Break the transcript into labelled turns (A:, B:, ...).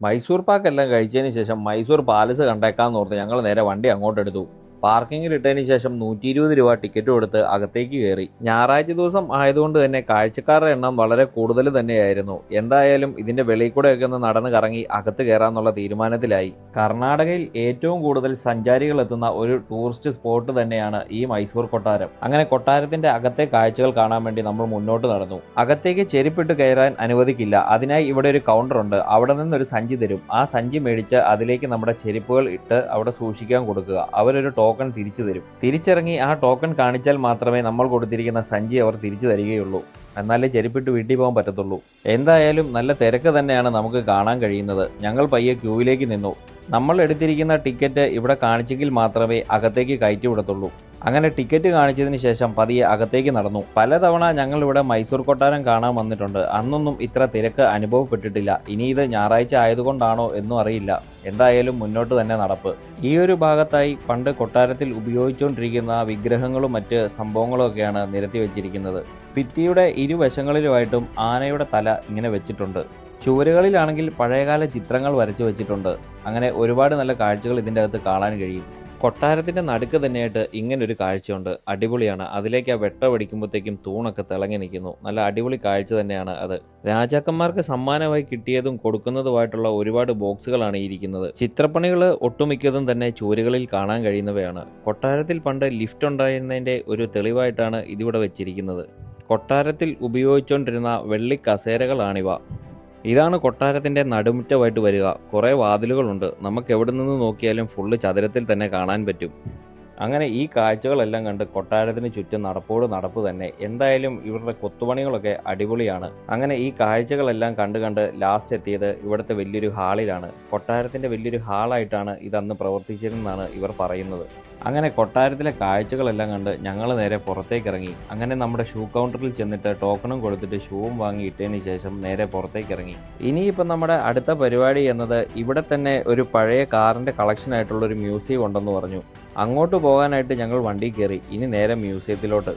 A: മൈസൂർ പാക്ക് എല്ലാം കഴിച്ചതിന് ശേഷം മൈസൂർ പാലസ് കണ്ടേക്കാന്ന് ഓർത്ത് ഞങ്ങൾ നേരെ വണ്ടി അങ്ങോട്ട് പാർക്കിങ്ങിൽ ഇട്ടതിന് ശേഷം നൂറ്റി ഇരുപത് രൂപ ടിക്കറ്റ് കൊടുത്ത് അകത്തേക്ക് കയറി. ഞായറാഴ്ച ദിവസം ആയതുകൊണ്ട് തന്നെ കാഴ്ചക്കാരുടെ എണ്ണം വളരെ കൂടുതൽ തന്നെയായിരുന്നു. എന്തായാലും ഇതിന്റെ വെളിയിൽ കൂടെയൊക്കെ ഒന്ന് നടന്ന് കറങ്ങി അകത്ത് കയറാന്നുള്ള തീരുമാനത്തിലായി. കർണാടകയിൽ ഏറ്റവും കൂടുതൽ സഞ്ചാരികൾ എത്തുന്ന ഒരു ടൂറിസ്റ്റ് സ്പോട്ട് തന്നെയാണ് ഈ മൈസൂർ കൊട്ടാരം. അങ്ങനെ കൊട്ടാരത്തിന്റെ അകത്തെ കാഴ്ചകൾ കാണാൻ വേണ്ടി നമ്മൾ മുന്നോട്ട് നടന്നു. അകത്തേക്ക് ചെരുപ്പിട്ട് കയറാൻ അനുവദിക്കില്ല. അതിനായി ഇവിടെ ഒരു കൗണ്ടർ ഉണ്ട്. അവിടെ നിന്ന് ഒരു സഞ്ചി തരും. ആ സഞ്ചി മേടിച്ച് അതിലേക്ക് നമ്മുടെ ചെരിപ്പുകൾ ഇട്ട് അവിടെ സൂക്ഷിക്കാൻ കൊടുക്കുക. അവരൊരു ടോക്കൺ തിരിച്ചു തരും. തിരിച്ചിറങ്ങി ആ ടോക്കൺ കാണിച്ചാൽ മാത്രമേ നമ്മൾ കൊടുത്തിരിക്കുന്ന സഞ്ചി അവർ തിരിച്ചു തരികയുള്ളൂ. എന്നാലേ ചെരുപ്പിട്ട് വീട്ടിൽ പോകാൻ പറ്റത്തുള്ളൂ. എന്തായാലും നല്ല തിരക്ക് തന്നെയാണ് നമുക്ക് കാണാൻ കഴിയുന്നത്. ഞങ്ങൾ പയ്യെ ക്യൂവിലേക്ക് നിന്നു. നമ്മൾ എടുത്തിരിക്കുന്ന ടിക്കറ്റ് ഇവിടെ കാണിച്ചെങ്കിൽ മാത്രമേ അകത്തേക്ക് കയറ്റി വിടത്തുള്ളൂ. അങ്ങനെ ടിക്കറ്റ് കാണിച്ചതിന് ശേഷം പതിയെ അകത്തേക്ക് നടന്നു. പലതവണ ഞങ്ങൾ ഇവിടെ മൈസൂർ കൊട്ടാരം കാണാൻ വന്നിട്ടുണ്ട്. അന്നൊന്നും ഇത്ര തിരക്ക് അനുഭവപ്പെട്ടിട്ടില്ല. ഇനി ഇത് ഞായറാഴ്ച ആയതുകൊണ്ടാണോ എന്നും അറിയില്ല. എന്തായാലും മുന്നോട്ട് തന്നെ നടപ്പ്. ഈ ഒരു ഭാഗത്തായി പണ്ട് കൊട്ടാരത്തിൽ ഉപയോഗിച്ചുകൊണ്ടിരിക്കുന്ന വിഗ്രഹങ്ങളും മറ്റ് സംഭവങ്ങളും ഒക്കെയാണ് നിരത്തി വെച്ചിരിക്കുന്നത്. ഭിത്തിയുടെ ഇരുവശങ്ങളിലുമായിട്ടും ആനയുടെ തല ഇങ്ങനെ വെച്ചിട്ടുണ്ട്. ചുവരുകളിലാണെങ്കിൽ പഴയകാല ചിത്രങ്ങൾ വരച്ചു വെച്ചിട്ടുണ്ട്. അങ്ങനെ ഒരുപാട് നല്ല കാഴ്ചകൾ ഇതിന്റെ അകത്ത് കാണാൻ കഴിയും. കൊട്ടാരത്തിന്റെ നടുക്ക് തന്നെയായിട്ട് ഇങ്ങനൊരു കാഴ്ചയുണ്ട്. അടിപൊളിയാണ്. അതിലേക്ക് ആ വെട്ട പഠിക്കുമ്പോഴത്തേക്കും തൂണൊക്കെ തിളങ്ങി നിൽക്കുന്നു. നല്ല അടിപൊളി കാഴ്ച തന്നെയാണ് അത്. രാജാക്കന്മാർക്ക് സമ്മാനമായി കിട്ടിയതും കൊടുക്കുന്നതുമായിട്ടുള്ള ഒരുപാട് ബോക്സുകളാണ് ഇരിക്കുന്നത്. ചിത്രപ്പണികൾ ഒട്ടുമിക്കതും തന്നെ ചുവരുകളിൽ കാണാൻ കഴിയുന്നവയാണ്. കൊട്ടാരത്തിൽ പണ്ട് ലിഫ്റ്റ് ഉണ്ടായിരുന്നതിന്റെ ഒരു തെളിവായിട്ടാണ് ഇതിവിടെ വെച്ചിരിക്കുന്നത്. കൊട്ടാരത്തിൽ ഉപയോഗിച്ചുകൊണ്ടിരുന്ന വെള്ളി കസേരകളാണിവ. ഇതാണ് കൊട്ടാരത്തിന്റെ നടുമുറ്റമായിട്ട് വരിക. കുറേ വാതിലുകളുണ്ട്. നമുക്ക് എവിടെ നിന്ന് നോക്കിയാലും ഫുള്ള് ചതുരത്തിൽ തന്നെ കാണാൻ പറ്റും. അങ്ങനെ ഈ കാഴ്ചകളെല്ലാം കണ്ട് കൊട്ടാരത്തിന് ചുറ്റും നടപ്പോട് നടപ്പ് തന്നെ. എന്തായാലും ഇവരുടെ കൊത്തുപണികളൊക്കെ അടിപൊളിയാണ്. അങ്ങനെ ഈ കാഴ്ചകളെല്ലാം കണ്ട് കണ്ട് ലാസ്റ്റ് എത്തിയത് ഇവിടുത്തെ വലിയൊരു ഹാളിലാണ് കൊട്ടാരത്തിന്റെ വലിയൊരു ഹാളായിട്ടാണ് ഇതന്ന് പ്രവർത്തിച്ചിരുന്നതാണ് ഇവർ പറയുന്നത്. അങ്ങനെ കൊട്ടാരത്തിലെ കാഴ്ചകളെല്ലാം കണ്ട് ഞങ്ങൾ നേരെ പുറത്തേക്ക് ഇറങ്ങി. അങ്ങനെ നമ്മുടെ ഷൂ കൗണ്ടറിൽ ചെന്നിട്ട് ടോക്കണും കൊടുത്തിട്ട് ഷൂവും വാങ്ങി ഇട്ടതിന് ശേഷം നേരെ പുറത്തേക്ക് ഇറങ്ങി. ഇനിയിപ്പം നമ്മുടെ അടുത്ത പരിപാടി എന്നത് ഇവിടെ തന്നെ ഒരു പഴയ കാറിന്റെ കളക്ഷൻ ആയിട്ടുള്ള ഒരു മ്യൂസിയം ഉണ്ടെന്ന് പറഞ്ഞു. അങ്ങോട്ട് പോകാനായിട്ട് ഞങ്ങൾ വണ്ടി കയറി. ഇനി നേരെ മ്യൂസിയത്തിലോട്ട്.